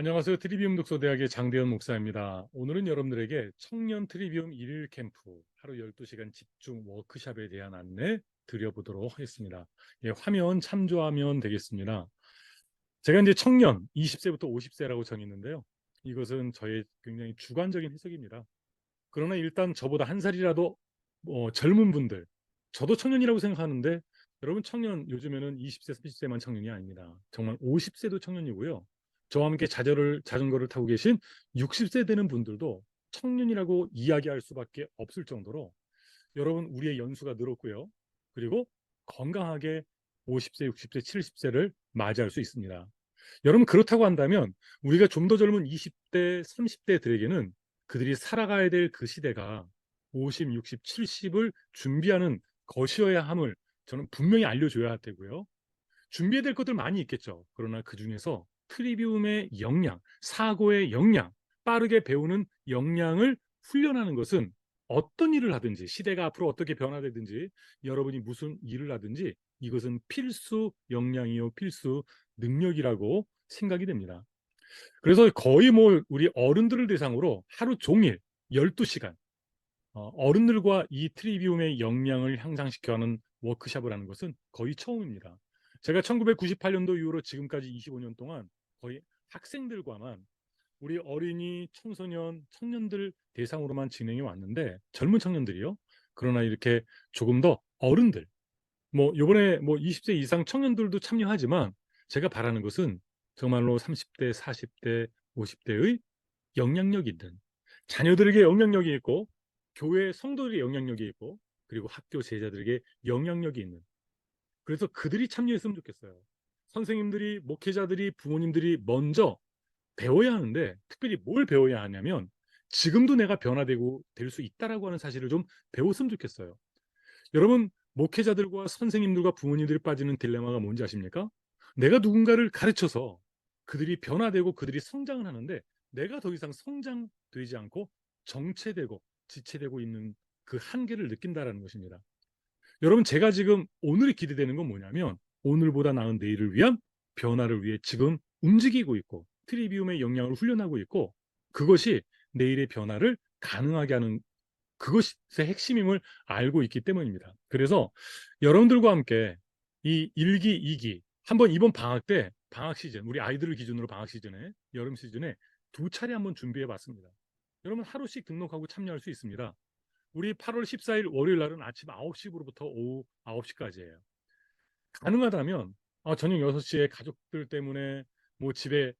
안녕하세요. 트리비움 독서대학의 장대현 목사입니다. 오늘은 여러분들에게 청년 트리비움 일일 캠프 하루 12시간 집중 워크샵에 대한 안내 드려보도록 하겠습니다. 예, 화면 참조하면 되겠습니다. 제가 이제 청년 20세부터 50세라고 정했는데요. 이것은 저의 굉장히 주관적인 해석입니다. 그러나 일단 저보다 한 살이라도 어, 젊은 분들, 저도 청년이라고 생각하는데 여러분 청년 요즘에는 20세, 30세만 청년이 아닙니다. 정말 50세도 청년이고요. 저와 함께 자전거를, 자전거를 타고 계신 60세 되는 분들도 청년이라고 이야기할 수밖에 없을 정도로 여러분 우리의 연수가 늘었고요. 그리고 건강하게 50세, 60세, 70세를 맞이할 수 있습니다. 여러분 그렇다고 한다면 우리가 좀 더 젊은 20대, 30대들에게는 그들이 살아가야 될 그 시대가 50, 60, 70을 준비하는 것이어야 함을 저는 분명히 알려줘야 할 테고요. 준비해야 될 것들 많이 있겠죠. 그러나 그 중에서 트리비움의 역량, 사고의 역량, 빠르게 배우는 역량을 훈련하는 것은 어떤 일을 하든지 시대가 앞으로 어떻게 변화되든지 여러분이 무슨 일을 하든지 이것은 필수 역량이요 필수 능력이라고 생각이 됩니다. 그래서 거의 뭐 우리 어른들을 대상으로 하루 종일 12시간 어, 어른들과 이 트리비움의 역량을 향상시켜 하는 워크샵을 하는 것은 거의 처음입니다. 제가 1998년도 이후로 지금까지 25년 동안 거의 학생들과만 우리 어린이, 청소년, 청년들 대상으로만 진행해 왔는데 젊은 청년들이요. 그러나 이렇게 조금 더 어른들, 뭐 요번에 뭐 20세 이상 청년들도 참여하지만 제가 바라는 것은 정말로 30대, 40대, 50대의 영향력 있는 자녀들에게 영향력이 있고 교회 성도들에게 영향력이 있고 그리고 학교 제자들에게 영향력이 있는 그래서 그들이 참여했으면 좋겠어요. 선생님들이 목회자들이 부모님들이 먼저 배워야 하는데 특별히 뭘 배워야 하냐면 지금도 내가 변화되고 될 수 있다라고 하는 사실을 좀 배웠으면 좋겠어요. 여러분 목회자들과 선생님들과 부모님들이 빠지는 딜레마가 뭔지 아십니까? 내가 누군가를 가르쳐서 그들이 변화되고 그들이 성장을 하는데 내가 더 이상 성장되지 않고 정체되고 지체되고 있는 그 한계를 느낀다라는 것입니다. 여러분 제가 지금 오늘이 기대되는 건 뭐냐면 오늘보다 나은 내일을 위한 변화를 위해 지금 움직이고 있고 트리비움의 역량을 훈련하고 있고 그것이 내일의 변화를 가능하게 하는 그것의 핵심임을 알고 있기 때문입니다. 그래서 여러분들과 함께 이 1기, 2기 한번 이번 방학 때 방학 시즌 우리 아이들을 기준으로 방학 시즌에 여름 시즌에 두 차례 한번 준비해 봤습니다. 여러분 하루씩 등록하고 참여할 수 있습니다. 우리 8월 14일 월요일 날은 아침 9시부터 오후 9시까지예요. 가능하다면 아, 저녁 6시에 가족들 때문에 뭐 집에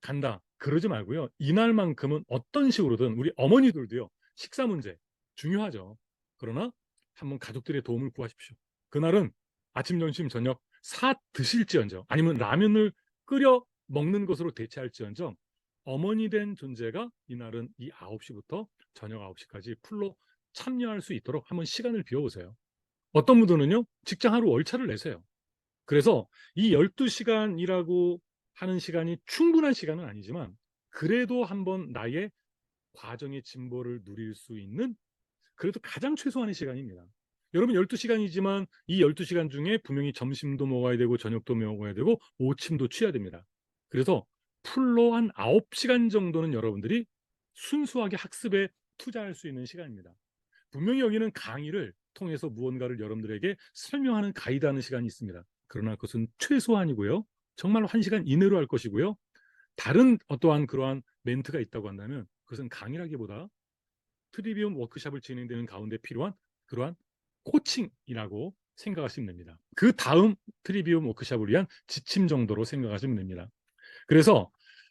간다. 그러지 말고요. 이날만큼은 어떤 식으로든 우리 어머니들도요. 식사 문제 중요하죠. 그러나 한번 가족들의 도움을 구하십시오. 그날은 아침, 점심, 저녁 사 드실지언정 아니면 라면을 끓여 먹는 것으로 대체할지언정 어머니 된 존재가 이날은 이 9시부터 저녁 9시까지 풀로 참여할 수 있도록 한번 시간을 비워보세요. 어떤 분들은요, 직장 하루 월차를 내세요. 그래서 이 12시간이라고 하는 시간이 충분한 시간은 아니지만 그래도 한번 나의 과정의 진보를 누릴 수 있는 그래도 가장 최소한의 시간입니다. 여러분 12시간이지만 이 12시간 중에 분명히 점심도 먹어야 되고 저녁도 먹어야 되고 오침도 취해야 됩니다. 그래서 풀로 한 9시간 정도는 여러분들이 순수하게 학습에 투자할 수 있는 시간입니다. 분명히 여기는 강의를 통해서 무언가를 여러분들에게 설명하는 가이드하는 시간이 있습니다. 그러나 그것은 최소한이고요. 정말로 한 시간 이내로 할 것이고요. 다른 어떠한 그러한 멘트가 있다고 한다면 그것은 강의라기보다 트리비움 워크샵을 진행되는 가운데 필요한 그러한 코칭이라고 생각하시면 됩니다. 그 다음 트리비움 워크샵을 위한 지침 정도로 생각하시면 됩니다. 그래서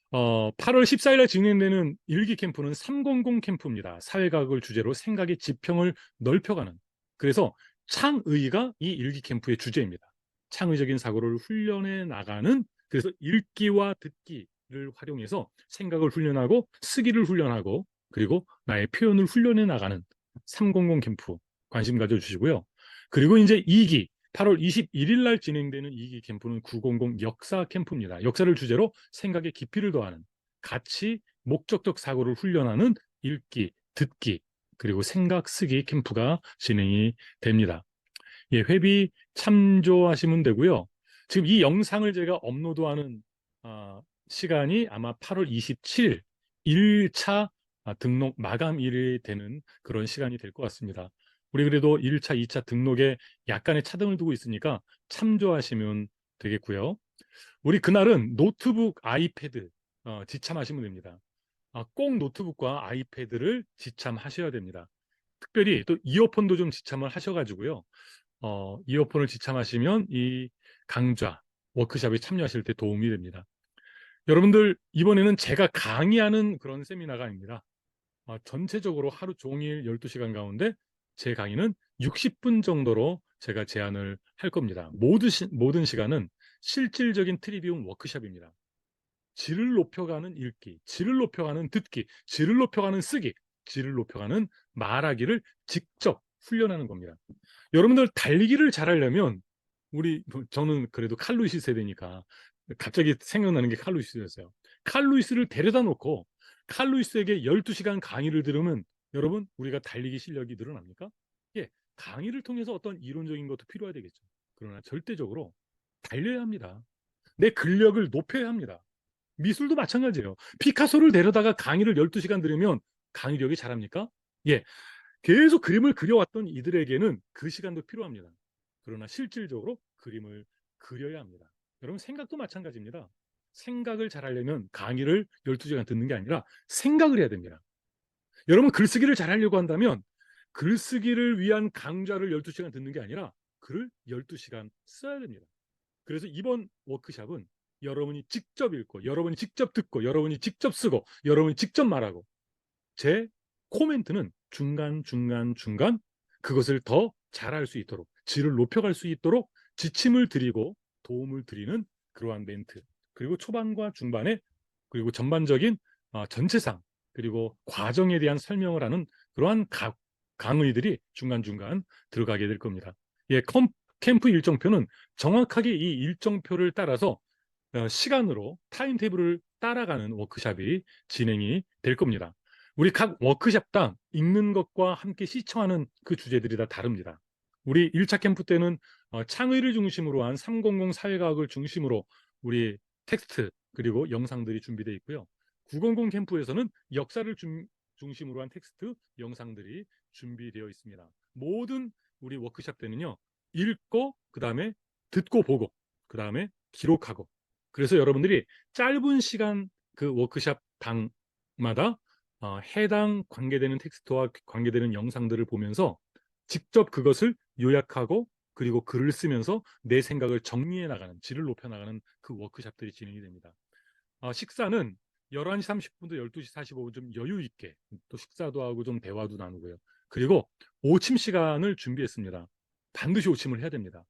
어, 8월 14일에 진행되는 일기 캠프는 300 캠프입니다. 사회과학을 주제로 생각의 지평을 넓혀가는. 그래서 창의가 이 일기 캠프의 주제입니다. 창의적인 사고를 훈련해 나가는 그래서 읽기와 듣기를 활용해서 생각을 훈련하고 쓰기를 훈련하고 그리고 나의 표현을 훈련해 나가는 300 캠프 관심 가져주시고요. 그리고 이제 2기 8월 21일 날 진행되는 2기 캠프는 900 역사 캠프입니다. 역사를 주제로 생각의 깊이를 더하는 가치, 목적적 사고를 훈련하는 읽기, 듣기, 그리고 생각 쓰기 캠프가 진행이 됩니다. 예, 회비 참조하시면 되고요. 지금 이 영상을 제가 업로드하는 아, 시간이 아마 8월 27일 1차 아, 등록 마감일이 되는 그런 시간이 될 것 같습니다. 우리 그래도 1차, 2차 등록에 약간의 차등을 두고 있으니까 참조하시면 되겠고요. 우리 그날은 노트북, 아이패드 어, 지참하시면 됩니다. 아, 꼭 노트북과 아이패드를 지참하셔야 됩니다. 특별히 또 이어폰도 좀 지참을 하셔가지고요. 어, 이어폰을 지참하시면 이 강좌, 워크샵에 참여하실 때 도움이 됩니다. 여러분들 이번에는 제가 강의하는 그런 세미나가 아닙니다. 어, 전체적으로 하루 종일 12시간 가운데 제 강의는 60분 정도로 제가 제안을 할 겁니다. 모든, 시, 모든 시간은 실질적인 트리비움 워크샵입니다. 질을 높여가는 읽기, 질을 높여가는 듣기, 질을 높여가는 쓰기, 질을 높여가는 말하기를 직접 훈련하는 겁니다. 여러분들 달리기를 잘하려면 우리 뭐 저는 그래도 칼루이스 세대니까 갑자기 생각나는 게 칼루이스였어요. 칼루이스를 데려다 놓고 칼루이스에게 12시간 강의를 들으면 여러분 우리가 달리기 실력이 늘어납니까? 예, 강의를 통해서 어떤 이론적인 것도 필요해야 되겠죠. 그러나 절대적으로 달려야 합니다. 내 근력을 높여야 합니다. 미술도 마찬가지예요. 피카소를 데려다가 강의를 12시간 들으면 강의력이 잘합니까? 예. 계속 그림을 그려왔던 이들에게는 그 시간도 필요합니다. 그러나 실질적으로 그림을 그려야 합니다. 여러분 생각도 마찬가지입니다. 생각을 잘하려면 강의를 12시간 듣는 게 아니라 생각을 해야 됩니다. 여러분 글쓰기를 잘하려고 한다면 글쓰기를 위한 강좌를 12시간 듣는 게 아니라 글을 12시간 써야 됩니다. 그래서 이번 워크샵은 여러분이 직접 읽고 여러분이 직접 듣고 여러분이 직접 쓰고 여러분이 직접 말하고 제 코멘트는 중간 중간 중간 그것을 더 잘할 수 있도록 질을 높여갈 수 있도록 지침을 드리고 도움을 드리는 그러한 멘트 그리고 초반과 중반에 그리고 전반적인 어, 전체상 그리고 과정에 대한 설명을 하는 그러한 가, 강의들이 중간중간 들어가게 될 겁니다. 예, 컴, 캠프 일정표는 정확하게 이 일정표를 따라서 어, 시간으로 타임테이블을 따라가는 워크샵이 진행이 될 겁니다. 우리 각 워크샵당 읽는 것과 함께 시청하는 그 주제들이 다 다릅니다. 우리 1차 캠프 때는 어, 창의를 중심으로 한 300 사회과학을 중심으로 우리 텍스트 그리고 영상들이 준비되어 있고요. 900 캠프에서는 역사를 중, 중심으로 한 텍스트 영상들이 준비되어 있습니다. 모든 우리 워크샵 때는요. 읽고 그 다음에 듣고 보고 그 다음에 기록하고 그래서 여러분들이 짧은 시간 그 워크샵 당마다 어, 해당 관계되는 텍스트와 관계되는 영상들을 보면서 직접 그것을 요약하고 그리고 글을 쓰면서 내 생각을 정리해 나가는 질을 높여 나가는 그 워크샵들이 진행이 됩니다. 어, 식사는 11시 30분부터 12시 45분 좀 여유 있게 또 식사도 하고 좀 대화도 나누고요. 그리고 오침 시간을 준비했습니다. 반드시 오침을 해야 됩니다.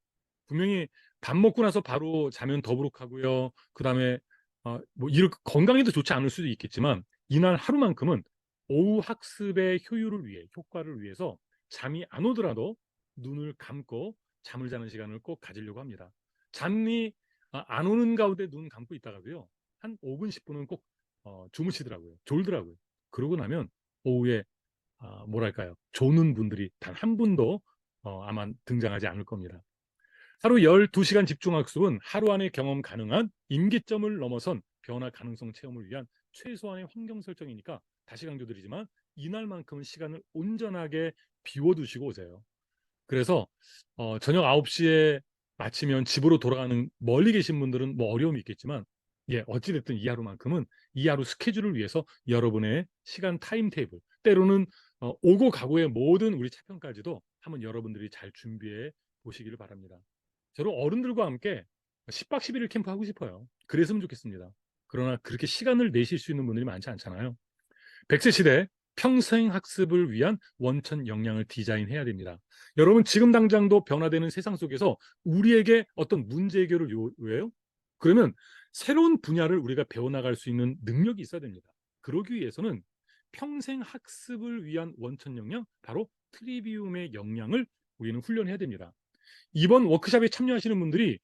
분명히 밥 먹고 나서 바로 자면 더부룩하고요. 그 다음에 어, 뭐 이렇게 건강에도 좋지 않을 수도 있겠지만 이날 하루만큼은 오후 학습의 효율을 위해 효과를 위해서 잠이 안 오더라도 눈을 감고 잠을 자는 시간을 꼭 가지려고 합니다. 잠이 아, 안 오는 가운데 눈 감고 있다가도요. 한 5분 10분은 꼭 어, 주무시더라고요. 졸더라고요. 그러고 나면 오후에 어, 뭐랄까요. 조는 분들이 단 한 분도 어, 아마 등장하지 않을 겁니다. 하루 12시간 집중학습은 하루 안에 경험 가능한 임계점을 넘어선 변화 가능성 체험을 위한 최소한의 환경 설정이니까 다시 강조드리지만 이날만큼은 시간을 온전하게 비워두시고 오세요. 그래서 어, 저녁 9시에 마치면 집으로 돌아가는 멀리 계신 분들은 뭐 어려움이 있겠지만 예, 어찌됐든 이 하루만큼은 이 하루 스케줄을 위해서 여러분의 시간 타임 테이블 때로는 어, 오고 가고의 모든 우리 차편까지도 한번 여러분들이 잘 준비해 보시기를 바랍니다. 저는 어른들과 함께 10박 11일 캠프 하고 싶어요. 그랬으면 좋겠습니다. 그러나 그렇게 시간을 내실 수 있는 분들이 많지 않잖아요. 100세 시대 평생 학습을 위한 원천 역량을 디자인해야 됩니다. 여러분 지금 당장도 변화되는 세상 속에서 우리에게 어떤 문제 해결을 요구해요? 그러면 새로운 분야를 우리가 배워나갈 수 있는 능력이 있어야 됩니다. 그러기 위해서는 평생 학습을 위한 원천 역량, 바로 트리비움의 역량을 우리는 훈련해야 됩니다. 이번 워크샵에 참여하시는 분들이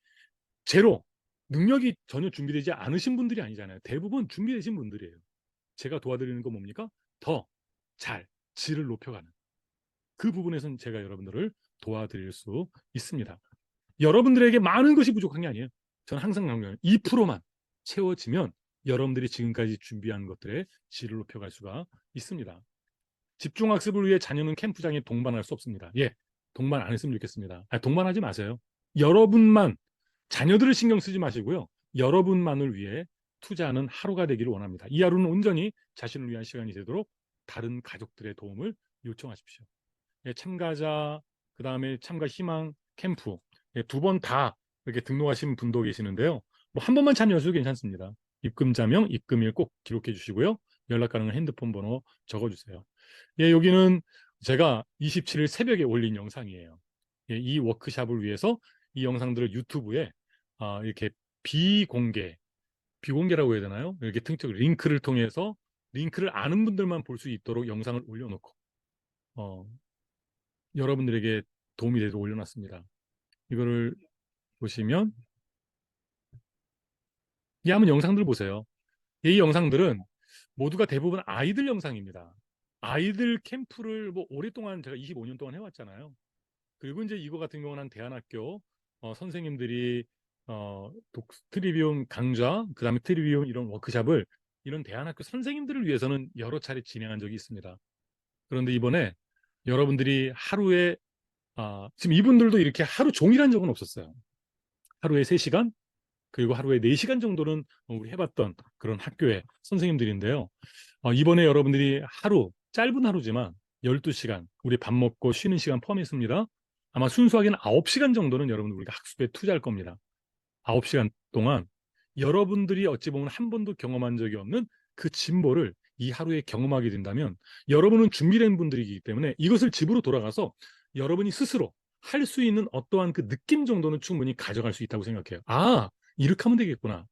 제로, 능력이 전혀 준비되지 않으신 분들이 아니잖아요. 대부분 준비되신 분들이에요. 제가 도와드리는 건 뭡니까? 더 잘 질을 높여가는 그 부분에서는 제가 여러분들을 도와드릴 수 있습니다. 여러분들에게 많은 것이 부족한 게 아니에요. 저는 항상 강조해요. 2%만 채워지면 여러분들이 지금까지 준비한 것들의 질을 높여갈 수가 있습니다. 집중학습을 위해 자녀는 캠프장에 동반할 수 없습니다. 예, 동반 안 했으면 좋겠습니다. 아, 동반하지 마세요. 여러분만 자녀들을 신경 쓰지 마시고요. 여러분만을 위해 투자하는 하루가 되기를 원합니다. 이 하루는 온전히 자신을 위한 시간이 되도록 다른 가족들의 도움을 요청하십시오. 예, 참가자, 그 다음에 참가 희망 캠프 예, 두번 다 이렇게 등록하신 분도 계시는데요. 뭐 한 번만 참여하셔도 괜찮습니다. 입금자명, 입금일 꼭 기록해 주시고요. 연락 가능한 핸드폰 번호 적어주세요. 예, 여기는 제가 27일 새벽에 올린 영상이에요. 예, 이 워크샵을 위해서 이 영상들을 유튜브에 아, 이렇게 비공개, 비공개라고 해야 되나요? 이렇게 특정 링크를 통해서 링크를 아는 분들만 볼 수 있도록 영상을 올려놓고 어, 여러분들에게 도움이 되도록 올려놨습니다. 이거를 보시면 이 한번 영상들 보세요. 이 영상들은 모두가 대부분 아이들 영상입니다. 아이들 캠프를 뭐 오랫동안 제가 25년 동안 해왔잖아요. 그리고 이제 이거 같은 경우는 한 대안학교 어, 선생님들이 어, 독, 트리비움 강좌, 그 다음에 트리비움 이런 워크샵을 이런 대안학교 선생님들을 위해서는 여러 차례 진행한 적이 있습니다. 그런데 이번에 여러분들이 하루에 아, 지금 이분들도 이렇게 하루 종일 한 적은 없었어요. 하루에 3시간 그리고 하루에 4시간 정도는 우리 해봤던 그런 학교의 선생님들인데요. 어, 이번에 여러분들이 하루 짧은 하루지만 12시간 우리 밥 먹고 쉬는 시간 포함했습니다. 아마 순수하게는 9시간 정도는 여러분 우리가 학습에 투자할 겁니다. 9시간 동안 여러분들이 어찌 보면 한 번도 경험한 적이 없는 그 진보를 이 하루에 경험하게 된다면 여러분은 준비된 분들이기 때문에 이것을 집으로 돌아가서 여러분이 스스로 할 수 있는 어떠한 그 느낌 정도는 충분히 가져갈 수 있다고 생각해요. 아, 이렇게 하면 되겠구나.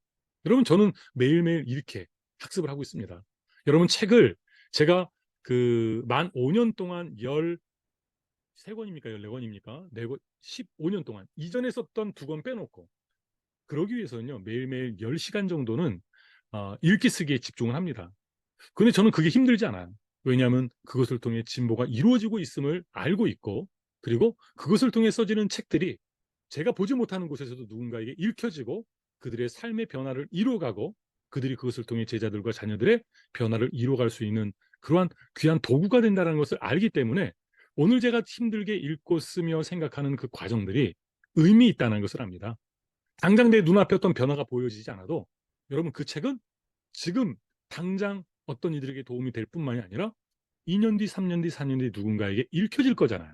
여러분, 저는 매일매일 이렇게 학습을 하고 있습니다. 여러분, 책을 제가 그 만 5년 동안 13권입니까? 14권입니까? 4권, 15년 동안 이전에 썼던 두 권 빼놓고 그러기 위해서는요, 매일매일 10시간 정도는 어, 읽기 쓰기에 집중을 합니다. 근데 저는 그게 힘들지 않아요. 왜냐하면 그것을 통해 진보가 이루어지고 있음을 알고 있고 그리고 그것을 통해 써지는 책들이 제가 보지 못하는 곳에서도 누군가에게 읽혀지고 그들의 삶의 변화를 이루어가고 그들이 그것을 통해 제자들과 자녀들의 변화를 이루어갈 수 있는 그러한 귀한 도구가 된다는 것을 알기 때문에 오늘 제가 힘들게 읽고 쓰며 생각하는 그 과정들이 의미 있다는 것을 압니다. 당장 내 눈앞에 어떤 변화가 보여지지 않아도 여러분 그 책은 지금 당장 어떤 이들에게 도움이 될 뿐만이 아니라 2년 뒤, 3년 뒤, 4년 뒤 누군가에게 읽혀질 거잖아요.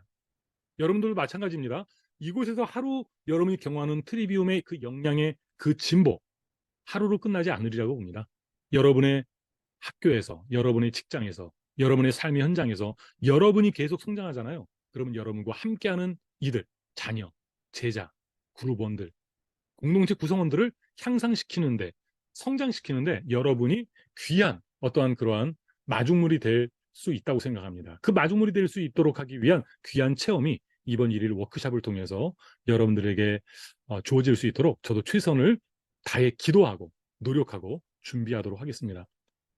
여러분들도 마찬가지입니다. 이곳에서 하루 여러분이 경험하는 트리비움의 그 역량의 그 진보 하루로 끝나지 않으리라고 봅니다. 여러분의 학교에서, 여러분의 직장에서, 여러분의 삶의 현장에서 여러분이 계속 성장하잖아요. 그러면 여러분과 함께하는 이들, 자녀, 제자, 그룹원들, 공동체 구성원들을 향상시키는데, 성장시키는데 여러분이 귀한 어떠한 그러한 마중물이 될 수 있다고 생각합니다. 그 마중물이 될 수 있도록 하기 위한 귀한 체험이 이번 일일 워크샵을 통해서 여러분들에게 어, 주어질 수 있도록 저도 최선을 다해 기도하고 노력하고 준비하도록 하겠습니다.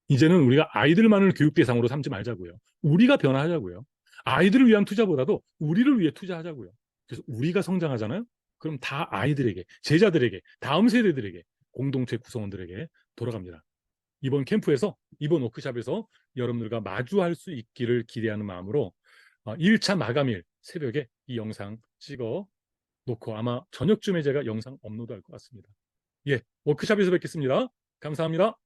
이제는 우리가 아이들만을 교육 대상으로 삼지 말자고요. 우리가 변화하자고요. 아이들을 위한 투자보다도 우리를 위해 투자하자고요. 그래서 우리가 성장하잖아요. 그럼 다 아이들에게, 제자들에게, 다음 세대들에게, 공동체 구성원들에게 돌아갑니다. 이번 캠프에서, 이번 워크샵에서 여러분들과 마주할 수 있기를 기대하는 마음으로 1차 마감일 새벽에 이 영상 찍어 놓고 아마 저녁쯤에 제가 영상 업로드할 것 같습니다. 예, 워크샵에서 뵙겠습니다. 감사합니다.